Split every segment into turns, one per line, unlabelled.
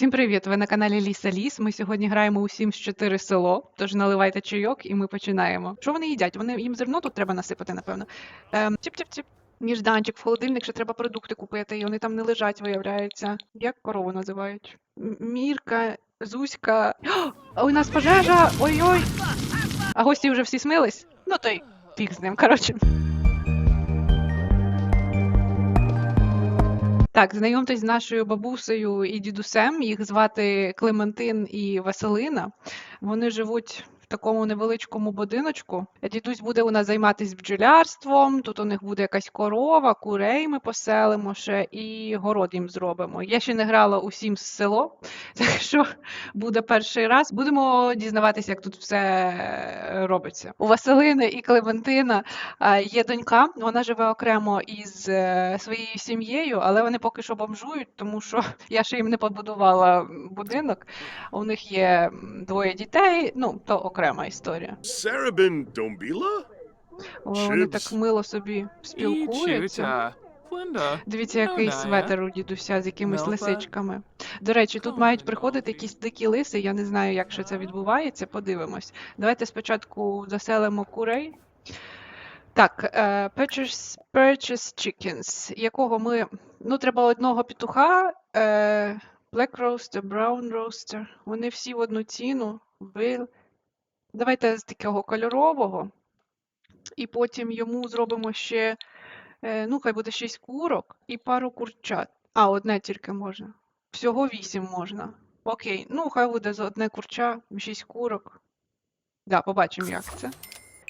Всім привіт! Ви на каналі Ліса Ліс. Ми сьогодні граємо у Sims 4 село. Тож наливайте чайок і ми починаємо. Що вони їдять? Вони їм зерно тут треба насипати, напевно. Ем, чіп-чіп-чіп. Ніжданчик в холодильник, ще треба продукти купити, і вони там не лежать, виявляється. Як корову називають? Мірка, Зуська. О, у нас пожежа! Ой-ой! А гості вже всі смились? Ну то й фіг з ним, коротше. Так, знайомтесь з нашою бабусею і дідусем. Їх звати Клементин і Василина. Вони живуть такому невеличкому будиночку. Дідусь буде у нас займатися бджолярством. Тут у них буде якась корова, курей ми поселимо ще і город їм зробимо. Я ще не грала у Sims село, так що буде перший раз. Будемо дізнаватися, як тут все робиться. У Василини і Клементина Є донька, вона живе окремо із е, своєю сім'єю, але вони поки що бомжують, тому що я ще їм не побудувала будинок. У них є двоє дітей, ну то окрема історія.
Sarabin Dombila?
О, Вони так мило собі спілкуються. Дивіться, який светер у дідуся з якимись лисичками. До речі, тут мають приходити якісь дикі лиси. Я не знаю, як ще це відбувається. Подивимось. Давайте спочатку заселимо курей. Так, е, purchase, purchase chickens, якого ми. Ну, треба одного петуха, е, black roaster, brown roaster. Вони всі в одну ціну. Ви... Давайте з такого кольорового. І потім йому зробимо ще, е, ну, хай буде 6 курок і пару курчат. А, одне тільки можна. Всього 8 можна. Окей, ну хай буде за одне курча, 6 курок. Да, побачимо, як це.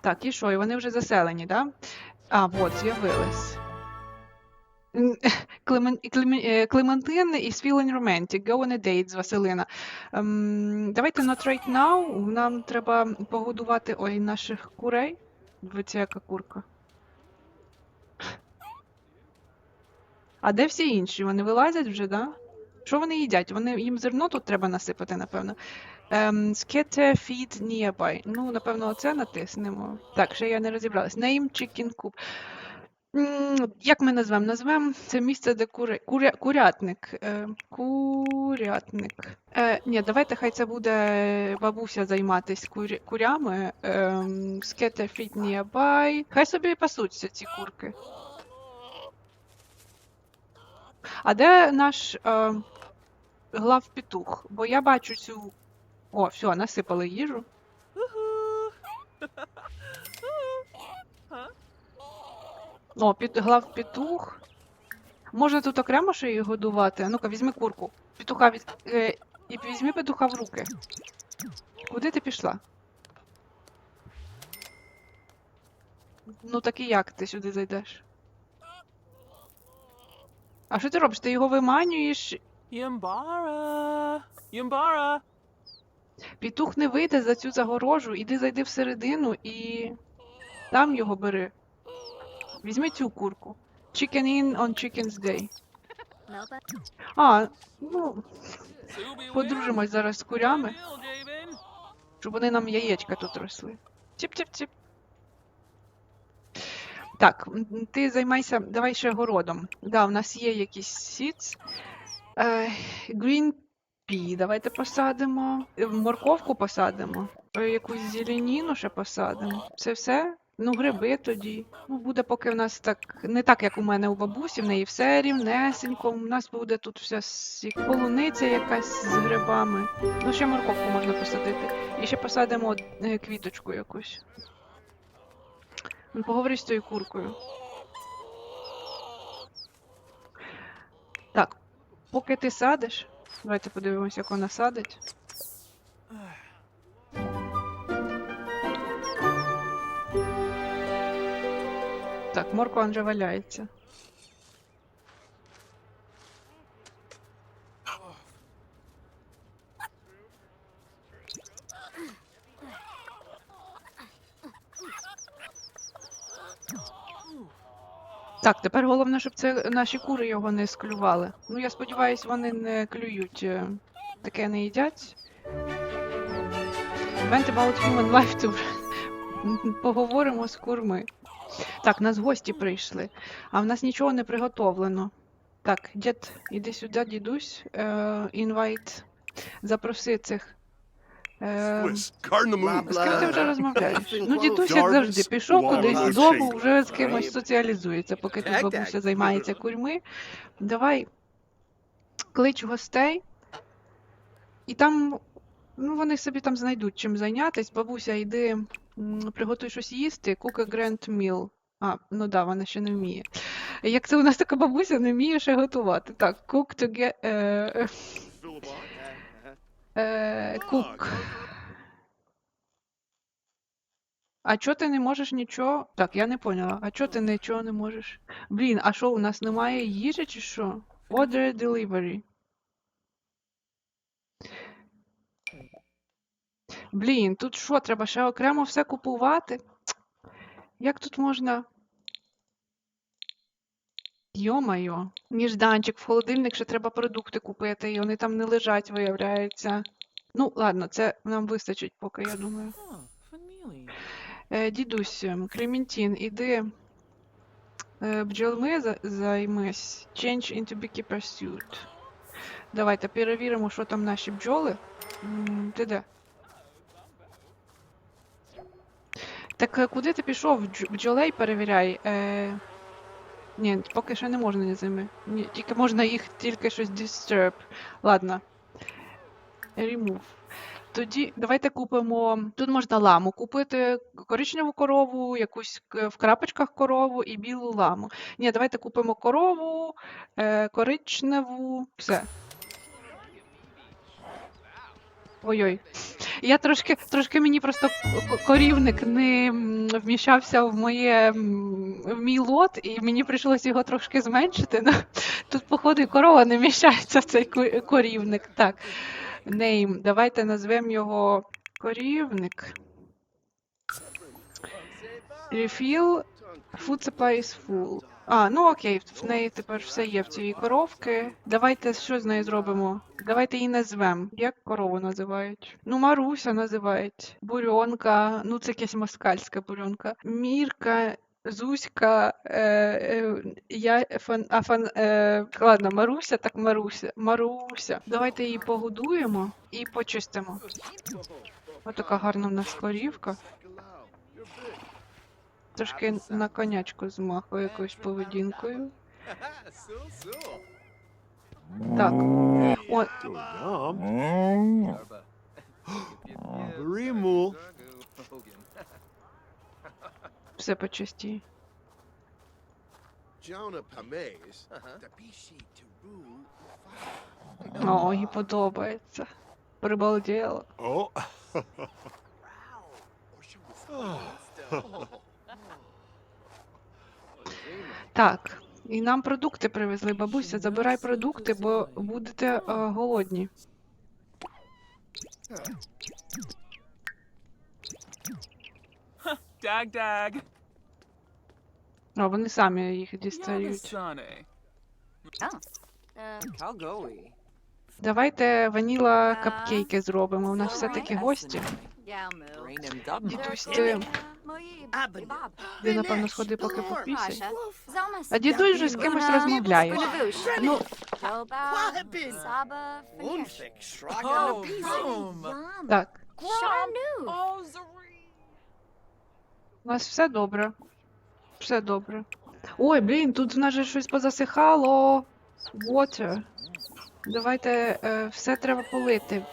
Так, і що? І вони вже заселені, да? А, от, з'явились. Клемен, е, Клементин із Feeling Romantic. Go on a date з Василина. Ем, давайте not right now. Нам треба погодувати ой, наших курей. Дивіться, яка курка. А де всі інші? Вони вилазять вже, да? Що вони їдять? Вони, їм зерно тут треба насипати, напевно. Ем, scatter feed nearby. Ну, напевно, оце натиснемо. Так, ще я не розібралась. Name Chicken Coop. Як ми назвемо? Назвемо це місце, де кури... куря... курятник. Е, курятник. Е, ні, давайте хай це буде бабуся займатися куря... курями. Ем, scatter nearby. Хай собі пасуться ці курки. А де наш е, главпетух? Бо я бачу цю. О, все, насипали їжу. О, під, главпетух. Можна тут окремо ще її годувати. Ну-ка, візьми курку. Петуха від... е, і візьми петуха в руки. Куди ти пішла? Ну так і як ти сюди зайдеш? А що ти робиш? Ти його виманюєш?
Юмбара. Юмбара.
Петух не вийде за цю загорожу, іди зайди всередину і там його бери. Візьми цю курку. Chicken in on chicken's day. А, ну, подружимось зараз з курями, щоб вони нам яєчка тут росли. Чіп-чіп-чіп. Так, ти займайся, давай ще городом. Да, у нас є якісь seeds. Е, green pea давайте посадимо. Морковку посадимо. Е, Якусь зеленіну ще посадимо. Це все? Ну, гриби тоді. Ну, буде поки в нас так, не так, як у мене у бабусі, в неї все рівнесенько. У нас буде тут вся полуниця якась з грибами. Ну, ще морковку можна посадити. І ще посадимо е, квіточку якусь. Ну, Поговори з тою куркою. Так, поки ти садиш, давайте подивимося, як вона садить. Морква вже валяється. Так, тепер головне, щоб це наші кури його не склювали. Ну, я сподіваюся, вони не клюють. е, Таке не їдять. Vent about human life to... Поговоримо з курми. Так, нас гості прийшли, а в нас нічого не приготовлено. Так, дід, іди сюди, дідусь. Е, інвайт. Запроси цих. Е, з ким ти вже розмовляєш? Ну, дідусь, як завжди, пішов кудись додому, вже з кимось соціалізується, поки тут бабуся займається курьми. Давай клич гостей. І там, ну, вони собі там знайдуть чим зайнятись. Бабуся, йди, приготуй щось їсти, a grand meal. А, ну да, вона ще не вміє. Як це у нас така бабуся не вміє ще готувати? Так, cook to get... Е, е, cook. А чого ти не можеш нічого? Так, я не поняла. А чого ти нічого не можеш? Блін, а що, у нас немає їжі чи що? Order delivery. Блін, тут що, треба ще окремо все купувати? Як тут можна? Йо-майо. Ніжданчик в холодильник, ще треба продукти купити, і вони там не лежать, виявляється. Ну, ладно, це нам вистачить поки, я думаю. Е, дідусь, ем, Клементін, іди е, бджолми за- займись. Change into beekeeper suit. Давайте перевіримо, що там наші бджоли. Ти де? Так е, куди ти пішов? Бджолей перевіряй. Е, ні, поки що не можна з ними. Ні, тільки можна їх тільки щось disturb. Ладно. Remove. Тоді давайте купимо. Тут можна ламу купити, коричневу корову, якусь в крапочках корову і білу ламу. Ні, давайте купимо корову, е, коричневу, все. Ой-ой. Я трошки, трошки мені просто корівник не вміщався в моє в мій лот, і мені прийшлося його трошки зменшити. Ну, тут, походу, і корова не вміщається в цей корівник. Так. Name. Давайте назвемо його корівник. Refill. Food supply is full. А, ну окей, в неї тепер все є в цієї коровки. Давайте що з нею зробимо? Давайте її назвемо. Як корову називають? Ну, Маруся називають. Бурьонка. Ну, це якась москальська бурьонка. Мірка. Зуська, е, е, я фан, а фан, е, ладно, Маруся, так Маруся, Маруся. Давайте її погодуємо і почистимо. Ось така гарна в нас корівка. Трошки на конячку змахує якоюсь поведінкою. Так. О,
Yum. Римул.
все
Bishi.
О, їй подобається. Прибалділо.
Oh.
Так, і нам продукти привезли. Бабуся, забирай продукти, бо будете е, голодні.
Dag.
А вони самі їх дістають. Давайте ваніла капкейки зробимо. У нас все-таки гості. Дідусь, ти, ти напевно сходи поки попісяй. А дідусь же з кимось розмовляє. Ну, так, у нас все добре. Все добре. Ой, блін, тут в нас же щось позасихало. Water. Давайте е, все треба полити.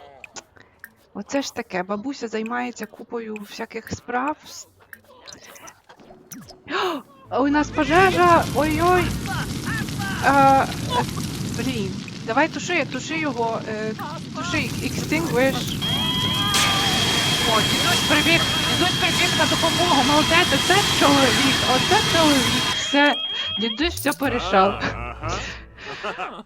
Оце ж таке, бабуся займається купою всяких справ. О, у нас пожежа! Ой-ой! Блін, давай туши, туши його. Е, туши, extinguish. О, дідусь прибіг, дідусь прибіг на допомогу. Молодець, оце чоловік, оце чоловік. Все, дідусь все порішав.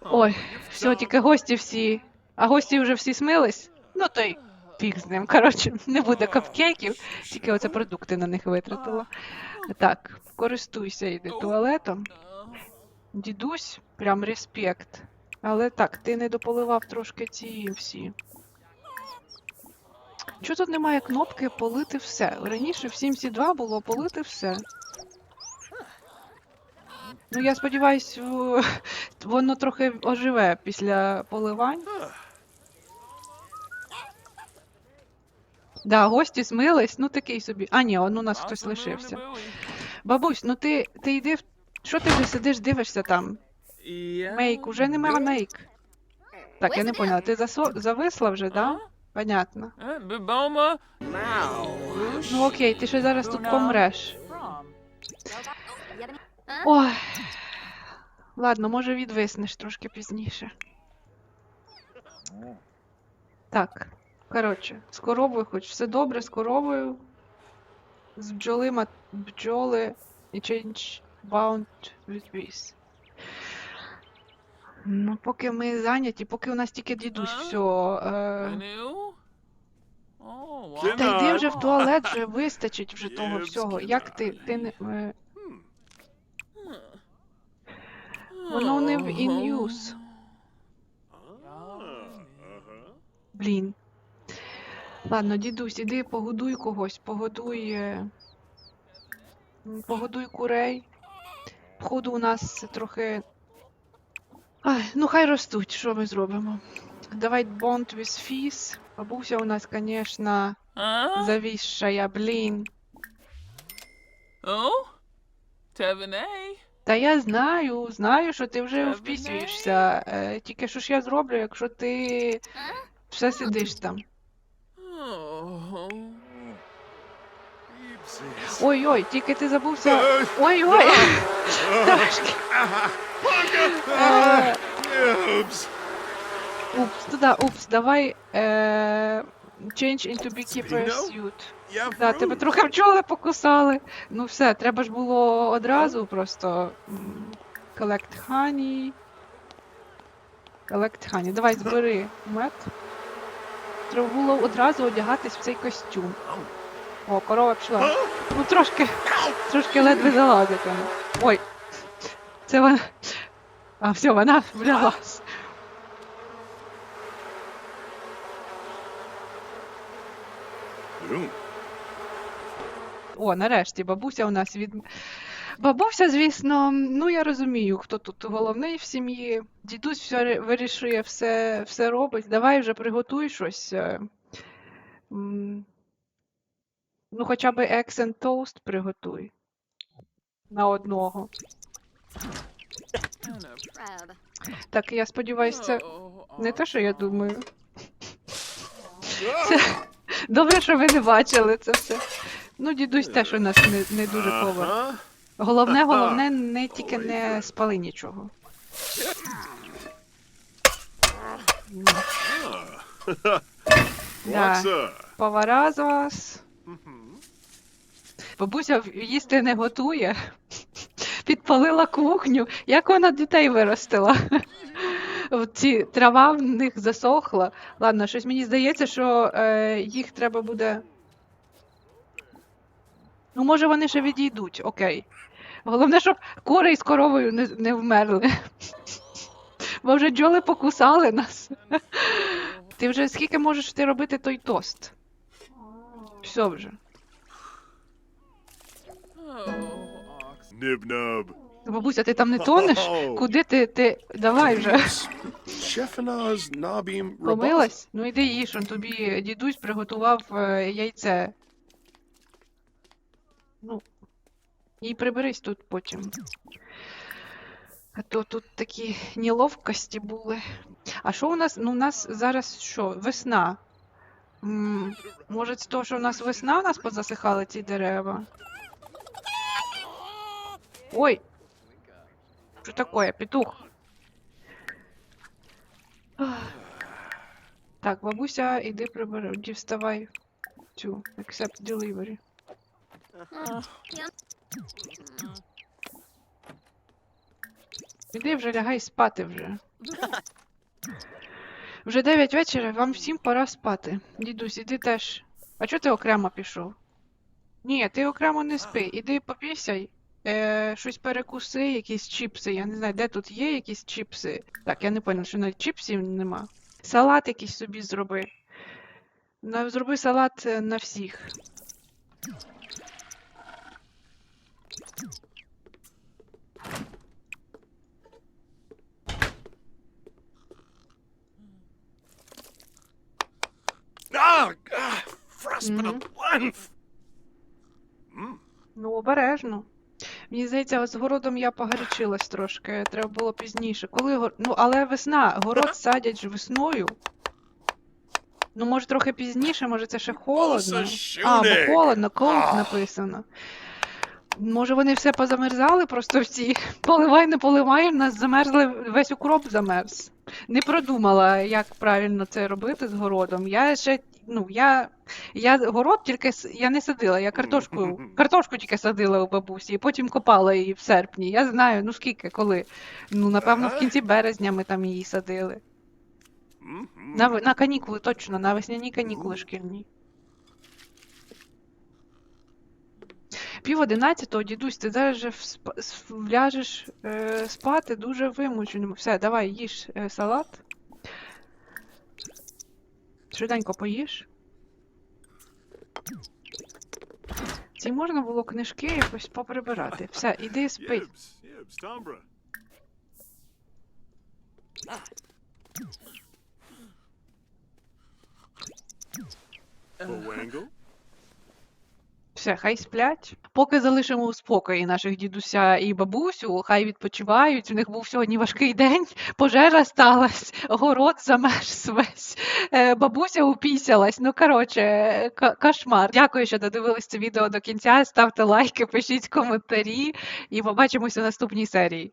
Ой, все, тільки гості всі. А гості вже всі смились? Ну то й фіг з ним. Коротше, не буде капкейків, тільки оце продукти на них витратила. Так, користуйся йди туалетом. Дідусь, прям респект. Але так, ти не дополивав трошки ці всі. Чого тут немає кнопки полити все? Раніше в Sims 2 було полити все. Ну, я сподіваюсь, воно трохи оживе після поливань. Да, гості смились, ну такий собі. А, ні, он у нас хтось лишився. Бабусь, ну ти, ти йди в. Що ти вже сидиш, дивишся там? Мейк, уже немає мейк. Так, я не поняла, ти засо... зависла вже, да? Понятно.
Boboma.
Ну окей, ти ще зараз тут помреш. Ой. Ладно, може відвиснеш трошки пізніше. Так. Коротше, з коровою хоч все добре, з коровою. З бджолима бджоли і change bound with bees. Ну, поки ми зайняті, поки у нас тільки дідусь, все. Е...
Oh, wow.
Та йди вже в туалет, вже вистачить вже того всього. Як ти, ти не. е,
Hmm.
Воно не в in use. Блін. Ладно, дідусь, іди погодуй когось, погодуй. е, Погодуй курей. Походу у нас трохи. Ай, ну хай ростуть, що ми зробимо. Давай bond with fees. Бабуся у нас, звісно,
Huh?
блін.
Oh? Tevene?
Та я знаю, знаю, що ти вже впісюєшся. Е, тільки що ж я зроблю, якщо ти все сидиш там. Ой-ой, тільки ти забувся. Ой-ой! Трошки. Е, Упс, туди, упс, давай е, change into beekeeper suit. Да, тебе трохи пчоли покусали. Ну все, треба ж було одразу просто collect honey. Collect honey. Давай збери мед. Треба було одразу одягатись в цей костюм. О, корова пішла. Ну трошки, трошки ледве залазить вона. Ой. Це вона. А, все, вона влялась. О, нарешті, бабуся у нас від. Бабуся, звісно, ну я розумію, хто тут головний в сім'ї. Дідусь все вирішує, все, все робить. Давай вже приготуй щось. е, Ну, хоча б and toast приготуй. На одного. Так, я сподіваюся, це не те, що я думаю.
Ah.
Добре, що ви не бачили це все. Ну, дідусь теж у нас не, не дуже повар. Головне, головне, не тільки не спали нічого. Да. Повара з вас. Бабуся їсти не готує. Підпалила кухню. Як вона дітей виростила? Ці трава в них засохла. Ладно, щось мені здається, що е, їх треба буде. Ну, може, вони ще відійдуть, окей. Головне, щоб кури з коровою не, не вмерли. Бо вже бджоли покусали нас. Ти вже скільки можеш ти робити той тост? Все вже.
Nub.
Бабуся, ти там не тонеш? Куди ти? ти... Давай вже. Помилась? Ну іди їж, он тобі дідусь приготував е, яйце. Ну. І приберись тут потім. А то тут такі неловкості були. А що у нас? Ну, у нас зараз що? Весна. М, може, це то, що у нас весна, у нас позасихали ці дерева? Ой! Що таке, петух? Так, бабуся, іди прибери, діставай цю accept delivery. Іди вже лягай спати вже. Вже 9 вечора, вам всім пора спати. Дідусь, іди теж. А чого ти окремо пішов? Ні, ти окремо не спи. Іди попісяй. Е, щось перекуси, якісь чіпси. Я не знаю, де тут є якісь чіпси. Так, я не поняла, що навіть чіпсів нема. Салат якийсь собі зроби. Зроби салат е, на всіх. Mhm.
a blanf.
Ну, обережно. Мені здається, з городом я погарячилась трошки. Треба було пізніше. Коли гор... Ну, але весна, город садять ж весною. Ну, може, трохи пізніше, може, це ще холодно. А, бо холодно, cold написано. Може, вони все позамерзали просто всі. Поливай, не поливай, в нас замерзли, весь укроп замерз. Не продумала, як правильно це робити з городом. Я ще, ну, я, я город тільки я не садила, я картошку, картошку тільки садила у бабусі, і потім копала її в серпні. Я знаю, ну скільки, коли. Ну, напевно, в кінці березня ми там її садили. На, на канікули, точно, на весняні канікули шкільні. Пів одинадцятого, дідусь, ти зараз же вляжеш е, спати дуже вимученим. Все, давай, їж е, салат. Швиденько поїж. Ці можна було книжки якось поприбирати. Все, іди спи.
Bowangle?
Все, хай сплять. Поки залишимо у спокої наших дідуся і бабусю, хай відпочивають. У них був сьогодні важкий день, пожежа сталась, город замерз весь, е, бабуся упісялась. Ну, коротше, кошмар. Дякую, що додивились це відео до кінця. Ставте лайки, пишіть коментарі і побачимося в наступній серії.